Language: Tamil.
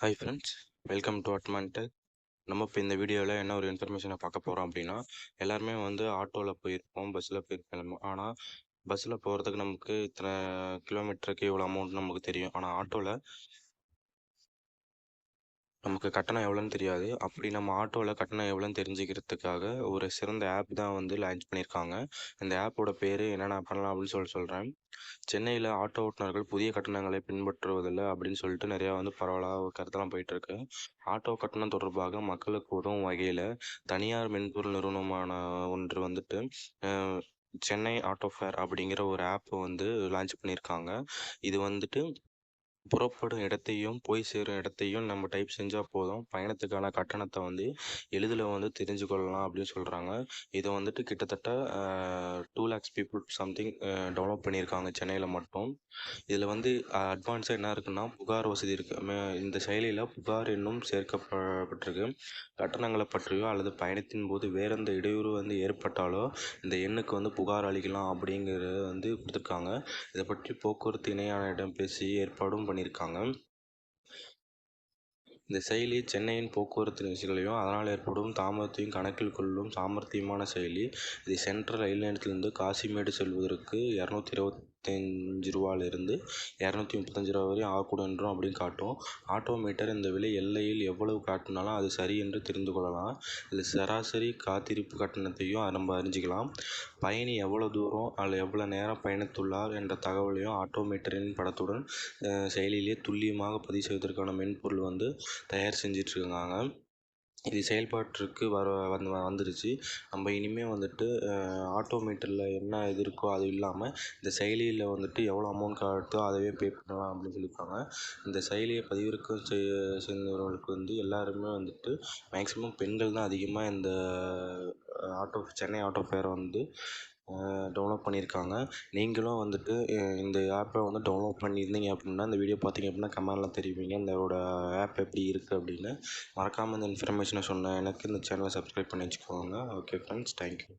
ஹாய் ஃப்ரெண்ட்ஸ் வெல்கம் டு அட்மான்ட்டு நம்ம இப்போ இந்த வீடியோவில் என்ன ஒரு இன்ஃபர்மேஷனை பார்க்க போகிறோம் அப்படின்னா எல்லாருமே வந்து ஆட்டோவில் போயிருப்போம் பஸ்ஸில் போயிருப்போம். ஆனால் பஸ்ஸில் போகிறதுக்கு நமக்கு இத்தனை கிலோமீட்டருக்கு இவ்வளோ அமௌண்ட் நமக்கு தெரியும். ஆனால் ஆட்டோவில் நமக்கு கட்டணம் எவ்வளோன்னு தெரியாது. அப்படி நம்ம ஆட்டோவில் கட்டணம் எவ்வளோன்னு தெரிஞ்சுக்கிறதுக்காக ஒரு சிறந்த ஆப் தான் வந்து லான்ச் பண்ணியிருக்காங்க. இந்த ஆப்போட பேர் என்னென்ன பண்ணலாம் அப்படின்னு சொல்லி சொல்கிறேன் சென்னையில் ஆட்டோ ஓட்டுநர்கள் புதிய கட்டணங்களை பின்பற்றுவதில்லை அப்படின்னு சொல்லிட்டு நிறையா வந்து பரவலாக கருத்தெல்லாம் போயிட்டுருக்கு. ஆட்டோ கட்டணம் தொடர்பாக மக்களுக்கு உதவும் வகையில் தனியார் மென்பொருள் நிறுவனமான ஒன்று வந்துட்டு சென்னை ஆட்டோ ஃபேர் அப்படிங்கிற ஒரு ஆப் வந்து லான்ச் பண்ணியிருக்காங்க. இது வந்துட்டு புறப்படும் இடத்தையும் போய் சேரும் இடத்தையும் நம்ம டைப் செஞ்சால் போதும். பயணத்துக்கான கட்டணத்தை வந்து எளிதில் வந்து தெரிஞ்சு கொள்ளலாம் அப்படின்னு சொல்கிறாங்க இதை வந்துட்டு கிட்டத்தட்ட லேக்ஸ் பீப்புள் சம்திங் டெவலப் பண்ணியிருக்காங்க சென்னையில் மட்டும். இதில் வந்து uh, அட்வான்ஸாக என்ன இருக்குன்னா புகார் வசதி இருக்குது இந்த செயலியில் புகார் இன்னும் சேர்க்கப்பட்டிருக்கு கட்டணங்களை பற்றியோ அல்லது பயணத்தின் போது வேற எந்த இடையூறு வந்து ஏற்பட்டாலோ இந்த எண்ணுக்கு வந்து புகார் அளிக்கலாம் அப்படிங்கிறது வந்து கொடுத்துருக்காங்க. இதை பற்றி போக்குவரத்து இணையாளரிடம் பேசி ஏற்பாடும் பண்ணியிருக்காங்க. இந்த செயலி சென்னையின் போக்குவரத்து நெரிசல்களையும் அதனால் ஏற்படும் தாமதத்தையும் கணக்கில் கொள்ளும் சாமர்த்தியமான செயலி இது சென்ட்ரல் ரயில் நிலையத்திலிருந்து காசிமேடு செல்வதற்கு இரநூத்தி முப்பத்தஞ்சு ரூபாயிலிருந்து இரநூத்தி முப்பத்தஞ்சு ரூபா வரையும் ஆகக்கூடும் அப்படின்னு காட்டும் ஆட்டோமீட்டர் இந்த விலை எல்லையில் எவ்வளவு காட்டினாலும் அது சரி என்று தெரிந்து கொள்ளலாம். இது சராசரி காத்திருப்பு கட்டணத்தையும் நம்ம அறிஞ்சிக்கலாம். பயணி எவ்வளோ தூரம் அதில் எவ்வளோ நேரம் பயணித்துள்ளார் என்ற தகவலையும் ஆட்டோமீட்டரின் படத்துடன் செயலியிலே துல்லியமாக பதிவு செய்வதற்கான மென்பொருள் வந்து தயார் செஞ்சிட்ருக்காங்க இது செயல்பாட்டிற்கு வர வந்து வந்துருச்சு. நம்ம இனிமேல் வந்துட்டு ஆட்டோமீட்டரில் என்ன இது இருக்கோ அது இல்லாமல் இந்த செயலியில் வந்துட்டு எவ்வளோ அமௌண்ட் காட்டுதோ அதவே பே பண்ணலாம் அப்படின்னு சொல்லியிருக்காங்க. இந்த செயலியை பதிவிறக்கம் செய்ய செஞ்சவர்களுக்கு வந்து எல்லாருமே வந்துட்டு மேக்ஸிமம் பெண்கள் தான் அதிகமாக இந்த ஆட்டோ சென்னை ஆட்டோ ஃபேரை வந்து டவுன்லோட் பண்ணியிருக்காங்க. நீங்களும் வந்துட்டு இந்த ஆப்பை வந்து டவுன்லோட் பண்ணியிருந்தீங்க அப்படின்னா இந்த வீடியோ பார்த்தீங்க அப்படின்னா கமெண்ட்லாம் தெரிவிங்க. இதோட ஆப் எப்படி இருக்குது அப்படின்னு. மறக்காமல் இந்த இன்ஃபர்மேஷனை சொன்ன எனக்கு இந்த சேனலை சப்ஸ்கிரைப் பண்ணி வச்சுக்கோங்க. Okay friends thank you